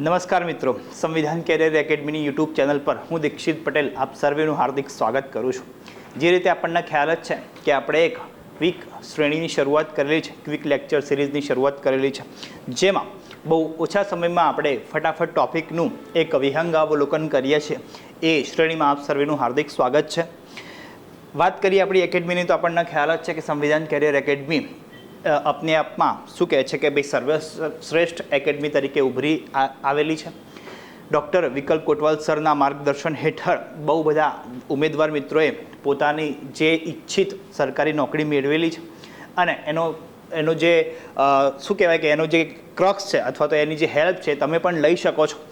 નમસ્કાર મિત્રો. સંવિધાન કેરિયર એકેડમીની યુટ્યુબ ચેનલ પર હું દીક્ષિત પટેલ આપ સર્વેનું હાર્દિક સ્વાગત કરું છું. જે રીતે આપણને ખ્યાલ જ છે કે આપણે એક ક્વિક શ્રેણીની શરૂઆત કરેલી છે ક્વિક લેક્ચર સિરીઝની શરૂઆત કરેલી છે. જેમાં બહુ ઓછા સમયમાં આપણે ફટાફટ ટોપિકનું એક વિહંગાવલોકન કરીએ છીએ. એ શ્રેણીમાં આપ સર્વેનું હાર્દિક સ્વાગત છે. વાત કરીએ આપણી એકેડમીની તો આપણને ખ્યાલ જ છે કે સંવિધાન કેરિયર એકેડમી અ, અપને આપમાં શું કહે છે કે ભાઈ સર્વશ્રેષ્ઠ એકેડમી તરીકે ઉભરી આવેલી છે? ડૉક્ટર વિકલ્પ કોટવાલ સરના માર્ગદર્શન હેઠળ બહુ બધા ઉમેદવાર મિત્રોએ પોતાની જે ઈચ્છિત સરકારી નોકરી મેળવેલી છે. અને એનો એનો જે શું કહેવાય કે એનો જે ક્રક્સ છે અથવા તો એની જે હેલ્પ છે તમે પણ લઈ શકો છો.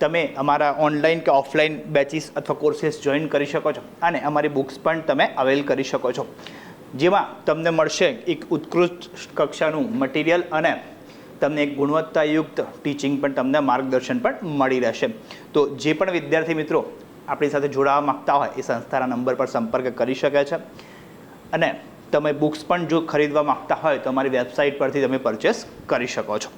તમે અમારા ઓનલાઈન કે ઓફલાઈન બેચીસ અથવા કોર્સીસ જોઈન કરી શકો છો. અને અમારી બુક્સ પણ તમે અવેલ કરી શકો છો. જેમાં તમને મળશે એક ઉત્કૃષ્ટ કક્ષાનું મટીરિયલ અને તમને એક ગુણવત્તાયુક્ત ટીચિંગ પણ તમને માર્ગદર્શન પણ મળી રહેશે. તો જે પણ વિદ્યાર્થી મિત્રો આપણી સાથે જોડાવા માગતા હોય એ સંસ્થાના નંબર પર સંપર્ક કરી શકે છે. અને તમે બુક્સ પણ જો ખરીદવા માંગતા હોય તો અમારી વેબસાઇટ પરથી તમે પરચેસ કરી શકો છો.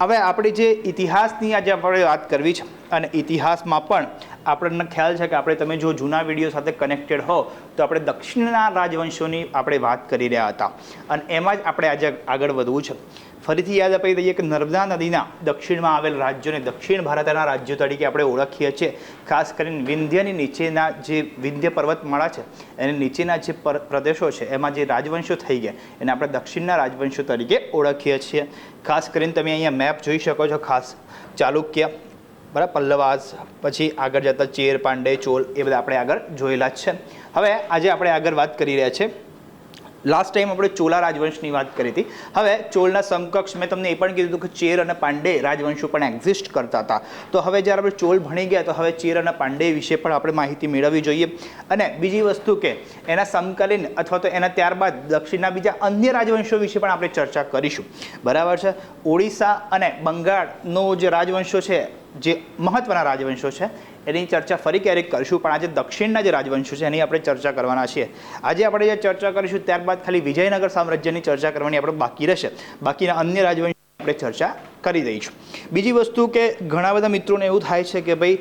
હવે આપણી જે ઇતિહાસની આજે આપણે વાત કરવી છે અને ઇતિહાસમાં પણ આપણને ખ્યાલ છે કે આપણે તમે જો જૂના વીડિયો સાથે કનેક્ટેડ હો, તો આપણે દક્ષિણના રાજવંશોની આપણે વાત કરી રહ્યા હતા. અને એમાં જ આપણે આજે આગળ વધવું છે. ફરીથી યાદ અપાઈ દઈએ કે નર્મદા નદીના દક્ષિણમાં આવેલ રાજ્યોને દક્ષિણ ભારતના રાજ્યો તરીકે આપણે ઓળખીએ છીએ. ખાસ કરીને વિંધ્યની નીચેના જે વિંધ્ય પર્વતમાળા છે, એની નીચેના જે પ્રદેશો છે, એમાં જે રાજવંશો થઈ ગયા, એને આપણે દક્ષિણના રાજવંશો તરીકે ઓળખીએ છીએ. ખાસ કરીને તમે અહીંયા મેપ જોઈ શકો છો, ખાસ ચાલુક્ય બરાબર, પલ્લવાસ, પછી આગળ જતા ચેર, પાંડે, ચોલ, એ બધા આપણે આગળ જોયેલા જ છે. હવે આજે આપણે આગળ વાત કરી રહ્યા છીએ લાસ્ટ ટાઈમ આપણે ચોલા રાજવંશની વાત કરી હતી. હવે ચોલના સમકક્ષ મેં તમને એ પણ કીધું હતું કે ચેર અને પાંડે રાજવંશો પણ એક્ઝિસ્ટ કરતા હતા. તો હવે જ્યારે આપણે ચોલ ભણી ગયા, તો હવે ચેર અને પાંડે વિશે પણ આપણે માહિતી મેળવવી જોઈએ. અને બીજી વસ્તુ કે એના સમકાલીન અથવા તો એના ત્યારબાદ દક્ષિણના બીજા અન્ય રાજવંશો વિશે પણ આપણે ચર્ચા કરીશું. બરાબર છે? ઓડિશા અને બંગાળનો જે રાજવંશો છે જે મહત્ત્વના રાજવંશો છે, એની ચર્ચા ફરી ક્યારેક કરીશું, પણ આજે દક્ષિણના જે રાજવંશો છે, એની આપણે ચર્ચા કરવાના છીએ. આજે આપણે જે ચર્ચા કરીશું, ત્યારબાદ ખાલી વિજયનગર સામ્રાજ્યની ચર્ચા કરવાની આપણે બાકી રહેશે. બાકીના અન્ય રાજવંશો આપણે ચર્ચા કરી દઈશું. બીજી વસ્તુ કે ઘણા બધા મિત્રોને એવું થાય છે કે ભાઈ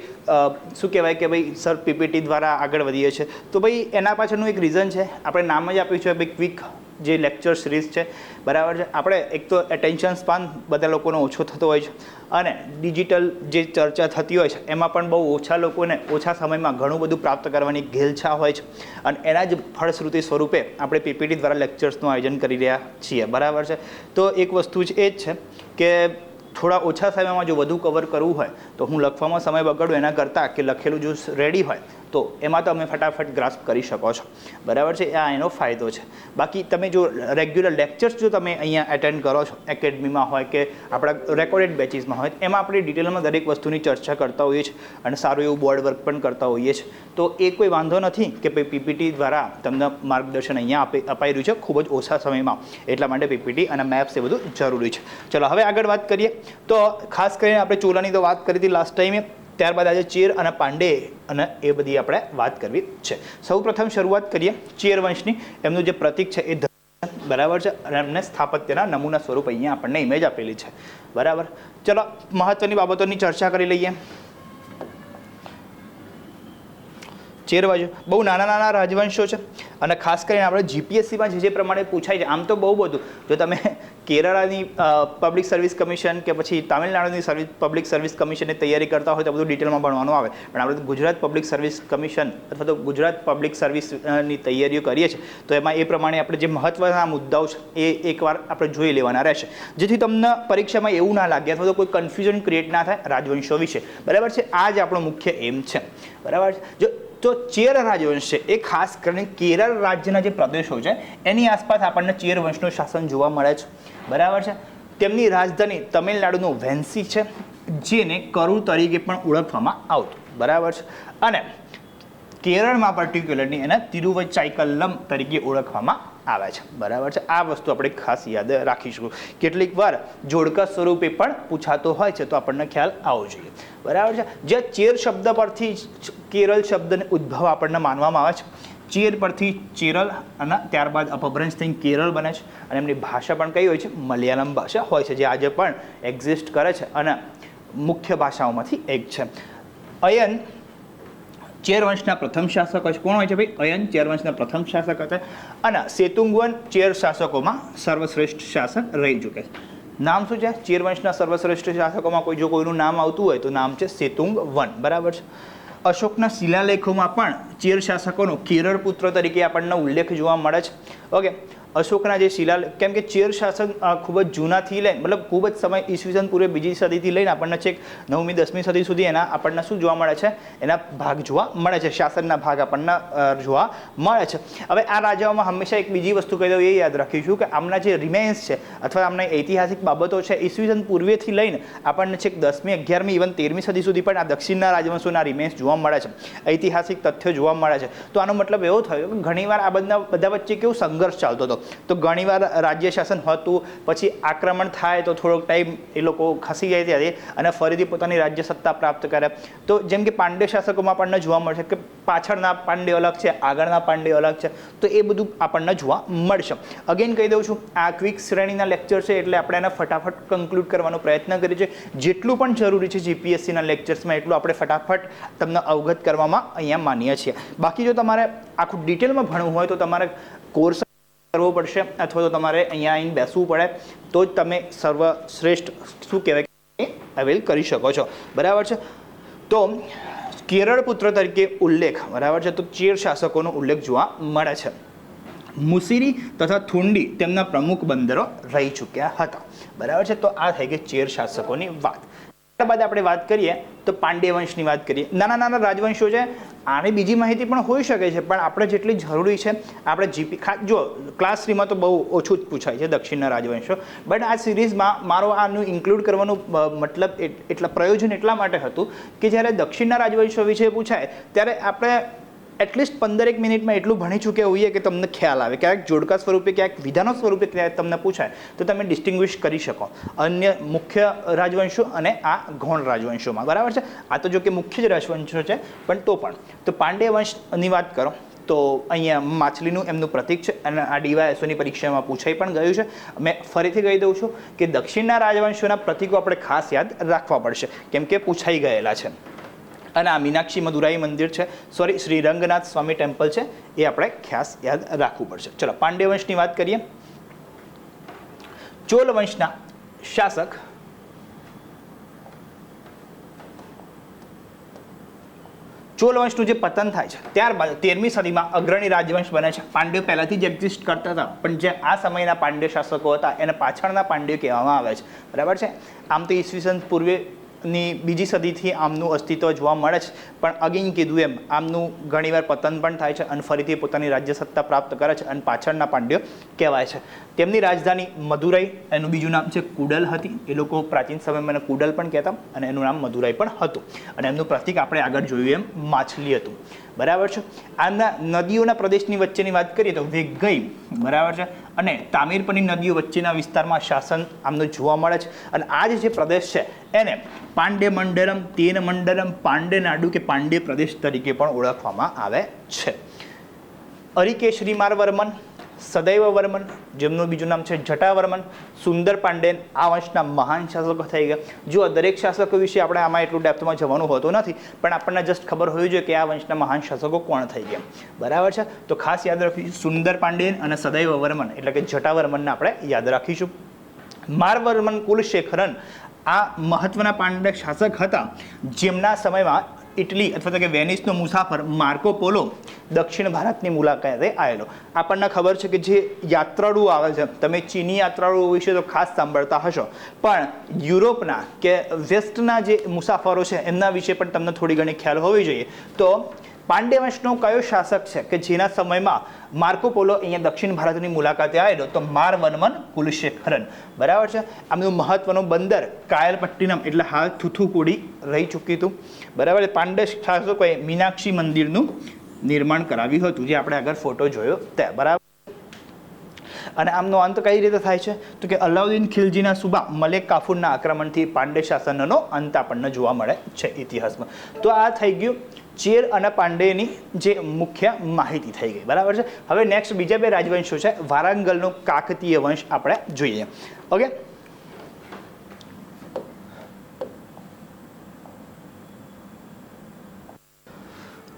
શું કહેવાય કે ભાઈ, સર પીપીટી દ્વારા આગળ વધીએ છીએ. તો ભાઈ, એના પાછળનું એક રીઝન છે. આપણે નામ જ આપ્યું છે, ભાઈ ક્વિક જે લેક્ચર સિરીઝ છે, બરાબર છે? આપણે એક તો એટેન્શન સ્પાન બધા લોકોનો ઓછો થતો હોય છે અને ડિજિટલ જે ચર્ચા થતી હોય છે, એમાં પણ બહુ ઓછા લોકોને ઓછા સમયમાં ઘણું બધું પ્રાપ્ત કરવાની ઘેલછા હોય છે. અને એના જ ફળશ્રુતિ સ્વરૂપે આપણે પીપીટી દ્વારા લેક્ચર્સનું આયોજન કરી રહ્યા છીએ, બરાબર છે? તો એક વસ્તુ જ એ જ છે કે થોડા ઓછા સમયમાં જો વધુ કવર કરવું હોય, તો હું લખવામાં સમય બગાડું એના કરતાં કે લખેલું જો રેડી હોય તો એમાં તમે ફટાફટ ગ્રાસ્પ કરી શકો છો. બરાબર છે? આ એનો ફાયદો છે. બાકી તમે જો રેગ્યુલર લેક્ચર્સ જો તમે અહીંયા એટેન્ડ કરો છો એકેડમીમાં હોય કે આપણા રેકોર્ડેડ બેચીસમાં હોય, એમાં આપણે ડિટેલમાં દરેક વસ્તુની ચર્ચા કરતા હોઈએ છીએ અને સારું એવું બોર્ડ વર્ક પણ કરતા હોઈએ છીએ. તો એ કોઈ વાંધો નથી કે ભાઈ પીપીટી દ્વારા તમને માર્ગદર્શન અહીંયા આપી, અપાઈ રહ્યું છે ખૂબ જ ઓછા સમયમાં. એટલા માટે પીપીટી અને મેપ્સ એ બધું જરૂરી છે. ચલો, હવે આગળ વાત કરીએ. તો ખાસ કરીને આપણે ચોલાની તો વાત કરી હતી લાસ્ટ ટાઈમે ત્યારબાદ આજે ચેર અને પાંડે અને એ બધી આપણે વાત કરવી છે. સૌ પ્રથમ શરૂઆત કરીએ ચેર વંશની. એમનું જે પ્રતિક છે એ બરાબર છે? અને એમને સ્થાપત્યના નમૂના સ્વરૂપ અહીંયા આપણને ઇમેજ આપેલી છે. બરાબર? ચલો મહત્વની બાબતોની ચર્ચા કરી લઈએ. ચેર બાજુ. બહુ નાના નાના રાજવંશો છે. અને ખાસ કરીને આપણે જીપીએસસીમાં જે જે પ્રમાણે પૂછાય છે, આમ તો બહુ બધું. જો તમે કેરળાની પબ્લિક સર્વિસ કમિશન કે પછી તામિલનાડુની સર્વિસ પબ્લિક સર્વિસ કમિશનની તૈયારી કરતા હોય તો બધું ડિટેલમાં ભણવાનું આવે. પણ આપણે ગુજરાત પબ્લિક સર્વિસ કમિશન અથવા તો ગુજરાત પબ્લિક સર્વિસની તૈયારીઓ કરીએ છીએ, તો એમાં એ પ્રમાણે આપણે જે મહત્ત્વના મુદ્દાઓ છે, એ એકવાર આપણે જોઈ લેવાના રહેશે. જેથી તમને પરીક્ષામાં એવું ના લાગે અથવા તો કોઈ કન્ફ્યુઝન ક્રિએટ ના થાય રાજવંશો વિશે. બરાબર છે? આ જ આપણો મુખ્ય એમ છે. બરાબર છે? જો તો ચેર રાજવંશ છે. એ ખાસ કરીને કેરળ રાજ્યના જે પ્રદેશો છે, એની આસપાસ આપણને ચેર વંશનું શાસન જોવા મળે છે. બરાબર છે? તેમની રાજધાની તમિલનાડુનું વેન્સી છે, જેને કરુ તરીકે પણ ઓળખવામાં આવતું. બરાબર છે? અને કેરળમાં પર્ટિક્યુલરની એને તિરુવચાઈકલ્લમ તરીકે ઓળખવામાં આવે છે. બરાબર છે? આ વસ્તુ આપણે ખાસ યાદ રાખીશું. કેટલીક વાર જોડકા સ્વરૂપે પણ પૂછાતો હોય છે, તો આપણને ખ્યાલ આવવો જોઈએ. બરાબર છે? જે ચેર શબ્દ પરથી જ કેરળ શબ્દને ઉદ્ભવ આપણને માનવામાં આવે છે. ચેર પરથી ચેરલ અને ત્યારબાદ અપભ્રંશ થઈને કેરળ બને છે. અને એમની ભાષા પણ કઈ હોય છે? મલયાલમ ભાષા હોય છે, જે આજે પણ એક્ઝિસ્ટ કરે છે અને મુખ્ય ભાષાઓમાંથી એક છે. અયન ચેર વંશના પ્રથમ શાસક છે. કોણ હોય છે ભાઈ? અયન ચેર વંશના પ્રથમ શાસક હતા અને સેતુંગવન ચેર શાસકોમાં સર્વશ્રેષ્ઠ શાસક રહી ચૂકે છે. નામ શું છે? ચેર વંશના સર્વશ્રેષ્ઠ શાસકોમાં કોઈ જો કોઈનું નામ આવતું હોય તો નામ છે સેતુંગ વન બરાબર છે? અશોકના શિલાલેખોમાં પણ ચેર શાસકોનો કેરળ પુત્ર તરીકે આપણને ઉલ્લેખ જોવા મળે છે. ઓકે. અશોકના જે શિલા કેમ કે ચેર શાસન ખૂબ જ જૂનાથી લઈને, મતલબ ખૂબ જ સમય ઈસવીસન પૂર્વે બીજી સદીથી લઈને આપણને છેક નવમી, દસમી સદી સુધી એના આપણને શું જોવા મળે છે? એના ભાગ જોવા મળે છે. શાસનના ભાગ આપણને જોવા મળે છે. હવે આ રાજાઓમાં હંમેશા એક બીજી વસ્તુ કહી દઉં, એ યાદ રાખીશું કે આમના જે રિમેન્સ છે, અથવા આમના ઐતિહાસિક બાબતો છે ઈસવીસન પૂર્વેથી લઈને આપણને છેક દસમી, અગિયારમી ઇવન તેરમી સદી સુધી પણ આ દક્ષિણના રાજવંશોના રિમેન્સ જોવા મળે છે. ઐતિહાસિક તથ્યો જોવા મળે છે. તો આનો મતલબ એવો થયો કે ઘણીવાર આ બધા બધા વચ્ચે કેવું સંઘર્ષ ચાલતો હતો. તો ઘણીવાર રાજ્ય શાસન હતું, પછી આક્રમણ થાય તો થોડોક ટાઈમ એ લોકો ખસી જાય ત્યારે અને ફરીથી પોતાની રાજ્ય સત્તા પ્રાપ્ત કરે. તો જેમ કે પાંડ્ય શાસકોમાં આપણને જોવા મળશે કે પાછળના પાંડ્ય અલગ છે, આગળના પાંડ્ય અલગ છે, તો એ બધું આપણને જોવા મળશે. અગેન કહી દઉં છું, આ ક્વિક શ્રેણીના લેક્ચર છે એટલે આપણે એને ફટાફટ કન્ક્લુડ કરવાનો પ્રયત્ન કરીએ છીએ. જેટલું પણ જરૂરી છે જીપીએસસીના લેક્ચર્સમાં એટલું આપણે ફટાફટ તમને અવગત કરવામાં અહીંયા માનીએ છીએ. બાકી જો તમારે આખું ડિટેલમાં ભણવું હોય તો તમારે કોર્સ કરવો પડશે અથવા તો તમારે અહીંયા આવીને બેસવું પડે, તો જ તમે સર્વશ્રેષ્ઠ શું કહેવાય અવેલ કરી શકો છો. બરાબર છે? તો કેરળ પુત્ર તરીકે ઉલ્લેખ, બરાબર છે? તો ચેર શાસકોનો ઉલ્લેખ જોવા મળે છે. મુસીરી તથા થુંડી તેમના પ્રમુખ બંદરો રહી ચૂક્યા હતા. બરાબર છે? તો આ થઈ ગઈ ચેર શાસકોની વાત. ત્યારબાદ આપણે વાત કરીએ, તો પાંડ્ય વંશની વાત કરીએ. નાના નાના રાજવંશો છે. આની બીજી માહિતી પણ હોઈ શકે છે, પણ આપણે જેટલી જરૂરી છે, આપણે જીપી ખા, જો ક્લાસ થ્રીમાં તો બહુ ઓછું જ પૂછાય છે દક્ષિણના રાજવંશો. બટ આ સિરીઝમાં મારો આનું ઇન્ક્લુડ કરવાનું મતલબ એટ- એટલા પ્રયોજન એટલા માટે હતું કે જ્યારે દક્ષિણના રાજવંશો વિશે પૂછાય, ત્યારે આપણે એટલીસ્ટ પંદરેક મિનિટમાં એટલું ભણી ચૂક્યા હોઈએ કે તમને ખ્યાલ આવે. ક્યાંક જોડકા સ્વરૂપે ક્યાંક વિધાનો સ્વરૂપે ક્યાંક તમને પૂછાય, તો તમે ડિસ્ટિંગ્વિશ કરી શકો. અન્ય મુખ્ય રાજવંશો અને આ ગૌણ રાજવંશોમાં. બરાબર છે? આ તો જો કે મુખ્ય જ રાજવંશો છે, પણ તો પણ. તો પાંડે વંશની વાત કરો, તો અહીંયા માછલીનું એમનું પ્રતીક છે અને આ ડીવાયએસઓની પરીક્ષામાં પૂછાઈ પણ ગયું છે. મેં ફરીથી કહી દઉં છું કે દક્ષિણના રાજવંશોના પ્રતીકો આપણે ખાસ યાદ રાખવા પડશે, કેમ કે પૂછાઈ ગયેલા છે. અને આ મીનાક્ષી મદુરાઈ મંદિર છે. સોરી શ્રી રંગનાથ સ્વામી ટેમ્પલ છે. એ આપણે ખાસ યાદ રાખવું પડશે. ચલો, પાંડ્ય વાત કરીએ. ચોલ વંશના શાસક ચોલ જે પતન થાય છે, ત્યારબાદ તેરમી સદીમાં અગ્રણી રાજવંશ બને છે. પાંડ્યો પહેલાંથી જ એક્ઝિસ્ટ કરતા હતા, પણ જે આ સમયના પાંડ્ય શાસકો હતા, એને પાછળના પાંડ્યો કહેવામાં આવે છે. બરાબર છે? આમ તો ઈસવીસન પૂર્વે ની બીજી સદીથી આમનું અસ્તિત્વ જોવા મળે છે. પણ અગેન કીધું એમ, આમનું ઘણીવાર પતન પણ થાય છે અને ફરીથી પોતાની રાજ્ય સત્તા પ્રાપ્ત કરે છે અને પાછળના પાંડ્યો કહેવાય છે. તેમની રાજધાની મદુરાઈ, એનું બીજું નામ છે કુડલ હતી. એ લોકો પ્રાચીન સમયમાં એને કુડલ પણ કહેતા અને એનું નામ મદુરાઈ પણ હતું. અને એમનું પ્રતિક આપણે આગળ જોયું એમ, માછલી હતું. બરાબર છે? આના નદીઓના પ્રદેશની વચ્ચેની વાત કરીએ તો વેગઈ, બરાબર છે? અને તામીરપની નદીઓ વચ્ચેના વિસ્તારમાં શાસન આમનું જોવા મળે છે. અને આ જે પ્રદેશ છે, એને પાંડ્ય મંડલમ, તેન મંડલમ પાંડ્ય નાડુ કે પાંડ્ય પ્રદેશ તરીકે પણ ઓળખવામાં આવે છે. અરિકેશરી મારવર્મન સદૈવ વર્મન, જેમનું બીજું નામ છે જટાવર્મન, સુંદર પાંડેન, આ વંશના મહાન શાસકો થઈ ગયા. જો દરેક શાસકો વિશે આપણે આમાં એટલું ડેપ્થમાં જવાનું હોતું નથી, પણ આપણને જસ્ટ ખબર હોવી જોઈએ કે આ વંશના મહાન શાસકો કોણ થઈ ગયા. બરાબર છે? તો ખાસ યાદ રાખીશું સુંદર પાંડેન અને સદૈવ વર્મન, એટલે કે જટાવર્મનને આપણે યાદ રાખીશું. મારવર્મન કુલશેખરન આ મહત્વના પાંડ્ય શાસક હતા, જેમના સમયમાં ઇટલી અથવા તો કે વેનિસનો મુસાફર માર્કો પોલો દક્ષિણ ભારતની મુલાકાતે આવેલો. આપણને ખબર છે કે જે યાત્રાળુ આવે છે, તમે ચીની યાત્રાળુઓ વિશે તો ખાસ સાંભળતા હશો. પણ યુરોપના કે વેસ્ટના જે મુસાફરો છે, એમના વિશે પણ તમને થોડી ઘણી ખ્યાલ હોવી જોઈએ. તો પાંડ્યવંશનો કયો શાસક છે કે જેના સમયમાં માર્કો પોલો અહીંયા દક્ષિણ ભારતની મુલાકાતે આવેલો? તો માર વનમન કુલશેખરન. બરાબર છે? આમનું મહત્વનું બંદર કાયલપટ્ટિનમ, એટલે હાલ થુથુકુડી રહી ચૂક્યું હતું. બરાબર? પાંડે શાસકોએ મીનાક્ષી મંદિરનું નિર્માણ કરાવ્યું હતું, જે આપણે આગળ ફોટો જોયો. તે બરાબર? અને આમનો અંત કઈ રીતે થાય છે? તો કે અલાઉદ્દીન ખિલજીના સુબા મલેક કાફુરના આક્રમણથી પાંડે શાસનનો અંત આપણને જોવા મળે છે ઇતિહાસમાં. તો આ થઈ ગયું. ચેર અને પાંડેની જે મુખ્ય માહિતી થઈ ગઈ. બરાબર છે? હવે નેક્સ્ટ બીજા બે રાજવંશો છે. વારાંગલનો કાકતીય વંશ આપણે જોઈએ. ઓકે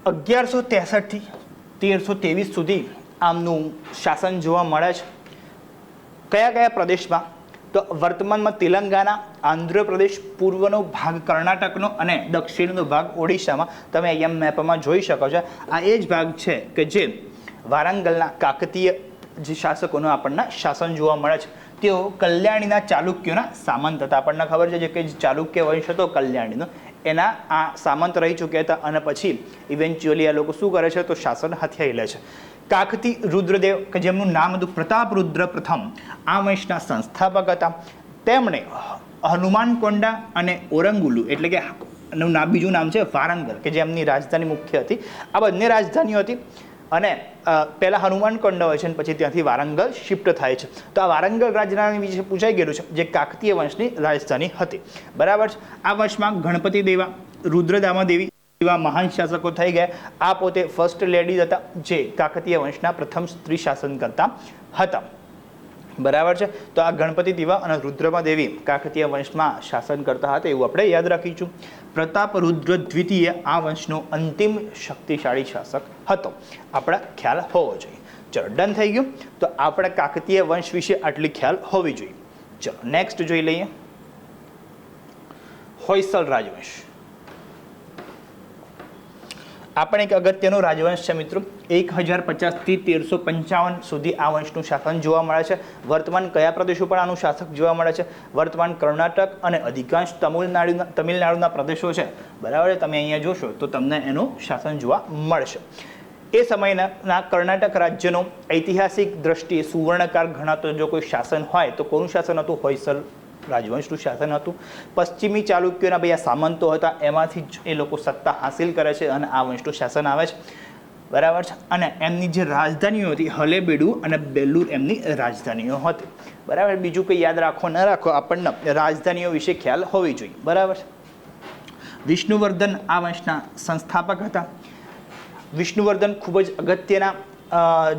અગિયારસો ત્રેસઠથી તેરસો ત્રેવીસ સુધી આમનું શાસન જોવા મળે છે. કયા કયા પ્રદેશમાં? તો વર્તમાનમાં તેલંગાના, આંધ્રપ્રદેશ, પૂર્વનો ભાગ કર્ણાટકનો અને દક્ષિણનો ભાગ ઓડિશામાં. તમે અહીંયા મેપમાં જોઈ શકો છો. આ એ જ ભાગ છે કે જે વારંગલના કાકતીય જે શાસકોનું આપણને શાસન જોવા મળે છે. તેઓ કલ્યાણીના ચાલુક્યોના સામંત હતા. આપણને ખબર છે જે કે ચાલુક્ય વંશ હતો કલ્યાણીનો, એના આ સામંત રહી ચૂક્યા હતા અને પછી ઇવેન્ચ્યુઅલી આ લોકો શું કરે છે તો શાસન હથિયાઈ લે છે. કાકતી રુદ્રદેવ, કે જેમનું નામ હતું પ્રતાપ રુદ્ર પ્રથમ, આ વંશના સંસ્થાપક હતા. તેમણે હનુમાન કોંડા અને ઓરંગુલુ, એટલે કે નું નામ બીજું નામ છે વારંગલ, કે જે એમની રાજધાની મુખ્ય હતી. આ બંને રાજધાનીઓ હતી. અને પહેલાં પહેલા હનુમાન કોંડા હોય છે અને પછી ત્યાંથી વારંગલ શિફ્ટ થાય છે. તો આ વારંગલ રાજધાની વિશે પૂછાઈ ગયેલું છે, જે કાકતીય વંશની રાજધાની હતી. બરાબર છે? આ વંશમાં ગણપતિ દેવા, રુદ્રદામા દેવી એવા મહાન શાસકો થઈ ગયા. આ પોતે ફર્સ્ટ લેડીઝ હતા, જે કાકતીય વંશના પ્રથમ સ્ત્રી શાસન કરતા હતા. બરાબર છે? તો આ ગણપતિ દીવા અને રુદ્રમા દેવી કાકતીય વંશમાં શાસન કરતા હતા એવું આપણે યાદ રાખીશું. પ્રતાપ રુદ્ર દ્વિતીય આ વંશનો અંતિમ શક્તિશાળી શાસક હતો. આપણા ખ્યાલ હોવો જોઈએ. ચલો, ડન થઈ ગયું. તો આપણે કાકતીય વંશ વિશે આટલી ખ્યાલ હોવી જોઈએ. ચલો, નેક્સ્ટ જોઈ લઈએ. હોયસલ રાજવંશ. આપણે એક અગત્યનો રાજવંશ છે મિત્રો. એક હજાર પચાસથી તેરસો પંચાવન સુધી આ વંશનું શાસન જોવા મળે છે. વર્તમાન કયા પ્રદેશો પર આનું શાસક જોવા મળે છે? વર્તમાન કર્ણાટક અને અધિકાંશ તમિલનાડુના તમિલનાડુના પ્રદેશો છે. બરાબર? તમે અહીંયા જોશો તો તમને એનું શાસન જોવા મળશે. એ સમયના કર્ણાટક રાજ્યનો ઐતિહાસિક દ્રષ્ટિએ સુવર્ણકાર ગણાતો જો કોઈ શાસન હોય તો કોનું શાસન હતું? હોયસલ રાજવંશનું શાસન હતું. પશ્ચિમી ચાલુક્યોના ભાઈ સામંતો હતા. એમાંથી જ એ લોકો સત્તા હાંસિલ કરે છે અને આ વંશનું શાસન આવે છે. બરાબર છે? અને એમની જે રાજધાનીઓ હતી, હલેબેડુ અને બેલુર એમની રાજધાનીઓ હતી. બરાબર? બીજું કંઈ યાદ રાખો, ન રાખો, આપણને રાજધાનીઓ વિશે ખ્યાલ હોવી જોઈએ. બરાબર છે? વિષ્ણુવર્ધન આ વંશના સંસ્થાપક હતા. વિષ્ણુવર્ધન ખૂબ જ અગત્યના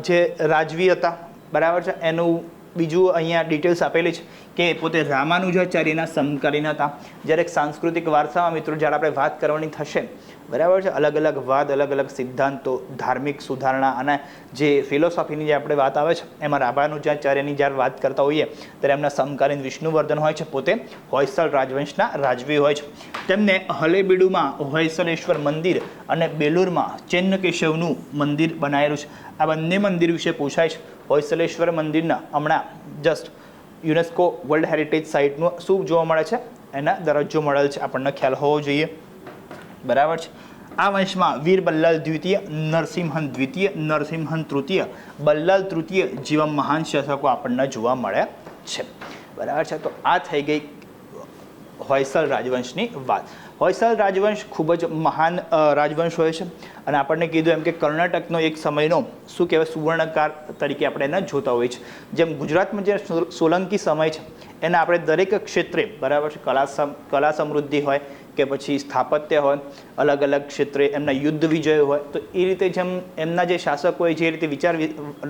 જે રાજવી હતા. બરાબર છે? એનું બીજું અહીંયા ડિટેલ્સ આપેલી છે કે પોતે રામાનુજાચાર્યના સમકાલીન હતા. જ્યારે સાંસ્કૃતિક વારસામાં મિત્રો, જ્યારે આપણે વાત કરવાની થશે બરાબર છે? અલગ અલગ વાદ, અલગ અલગ સિદ્ધાંતો, ધાર્મિક સુધારણા અને જે ફિલોસોફીની જે આપણે વાત આવે છે, એમાં રાભાનુજાચાર્યની જ્યારે વાત કરતા હોઈએ, ત્યારે એમના સમકાલીન વિષ્ણુવર્ધન હોય છે, પોતે હોયસલ રાજવંશના રાજવી હોય છે. તેમને હલેબીડુમાં હોયસલેશ્વર મંદિર અને બેલુરમાં ચેન્નકેશવનું મંદિર બનાવેલું છે. આ બંને મંદિર વિશે પૂછાય છે. હોયસલેશ્વર મંદિરના હમણાં જસ્ટ યુનેસ્કો વર્લ્ડ હેરિટેજ સાઇટનું શું જોવા મળે છે? એના દરજ્જો મળેલ છે. આપણને ખ્યાલ હોવો જોઈએ. બરાબર છે? આ વંશમાં વીર બલ્લાલ દ્વિતીય, નરસિંહન દ્વિતીય, નરસિંહન તૃતીય. બલ્લાલ તૃતીય જેવા મહાન શાસકો આપણને જોવા મળ્યા છે. બરાબર છે? તો આ થઈ ગઈ હોયસલ રાજવંશની વાત. હોયસલ રાજવંશ ખૂબ જ મહાન રાજવંશ હોય છે. અને આપણને કીધું એમ કે કર્ણાટકનો એક સમયનો શું કહેવાય, સુવર્ણકાર તરીકે આપણે એને જોતા હોઈએ છીએ. જેમ ગુજરાતમાં જે સોલ- સોલંકી સમય છે, એને આપણે દરેક ક્ષેત્રે, બરાબર છે, કલા સમ, કલા સમૃદ્ધિ હોય કે પછી સ્થાપત્ય હોય, અલગ અલગ ક્ષેત્રે એમના યુદ્ધ વિજયો હોય, તો એ રીતે જેમ એમના જે શાસકોએ જે રીતે વિચાર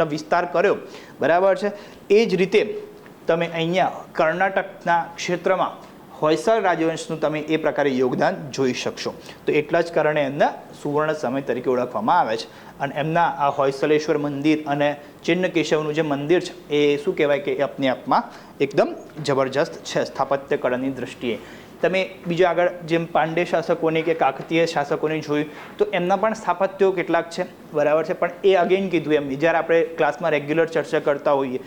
વિસ્તાર કર્યો, બરાબર છે? એ જ રીતે તમે અહીંયા કર્ણાટકના ક્ષેત્રમાં હોયસલ રાજવંશનું તમે એ પ્રકારે યોગદાન જોઈ શકશો. તો એટલા જ કારણે એમના સુવર્ણ સમય તરીકે ઓળખવામાં આવે છે. અને એમના આ હોયસલેશ્વર મંદિર અને ચિન્ન કેશવનું જે મંદિર છે, એ શું કહેવાય કે એ આપને આપમાં એકદમ જબરજસ્ત છે સ્થાપત્ય કળાની દ્રષ્ટિએ. તમે બીજા આગળ જેમ પાંડે શાસકોની કે કાકતીય શાસકોની જોયું, તો એમના પણ સ્થાપત્યો કેટલાક છે? બરાબર છે. પણ એ અગેન કીધું એમ જ્યારે આપણે ક્લાસમાં રેગ્યુલર ચર્ચા કરતા હોઈએ,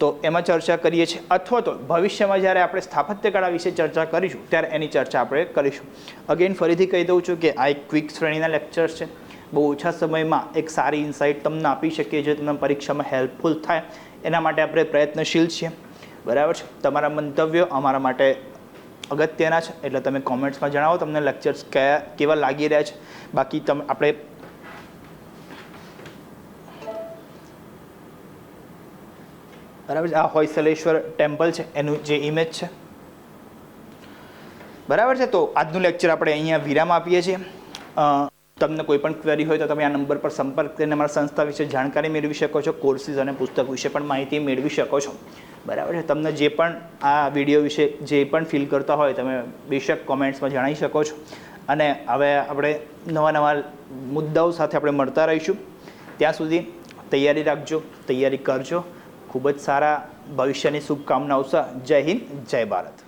તો એમાં ચર્ચા કરીએ છીએ. અથવા તો ભવિષ્યમાં જ્યારે આપણે સ્થાપત્યકળા વિશે ચર્ચા કરીશું, ત્યારે એની ચર્ચા આપણે કરીશું. અગેન ફરીથી કહી દઉં છું કે આ એક ક્વિક શ્રેણીના લેક્ચર્સ છે. બહુ ઓછા સમયમાં એક સારી ઇન્સાઇટ તમને આપી શકીએ જે તમને પરીક્ષામાં હેલ્પફુલ થાય. એના માટે આપણે પ્રયત્નશીલ છીએ. બરાબર છે. તમારા મંતવ્યો અમારા માટે અગત્યના છે, એટલે તમે કોમેન્ટ્સમાં જણાવો તમને લેક્ચર્સ કયા, કેવા લાગી રહ્યા છે. બાકી તમે, આપણે બરાબર આ હોયસલેશ્વર ટેમ્પલ છે, એનું જે ઇમેજ છે. બરાબર છે, તો આજનું લેક્ચર આપણે અહીંયા વિરામ આપીએ છીએ. તમને કોઈ પણ ક્વેરી હોય તો તમે આ નંબર પર સંપર્ક કરીને અમારા સંસ્થા વિશે જાણકારી મેળવી શકો છો કોર્સીસ અને પુસ્તક વિશે પણ માહિતી મેળવી શકો છો. બરાબર છે. તમને જે પણ આ વીડિયો વિશે જે પણ ફીલ કરતા હોય તમે બેશક કોમેન્ટ્સમાં જણાવી શકો છો. અને હવે આપણે નવા નવા મુદ્દાઓ સાથે આપણે મળતા રહીશું. ત્યાં સુધી તૈયારી રાખજો, તૈયારી કરજો. ખૂબ જ સારા ભવિષ્યની શુભકામનાઓ છે જય હિન્દ, જય ભારત.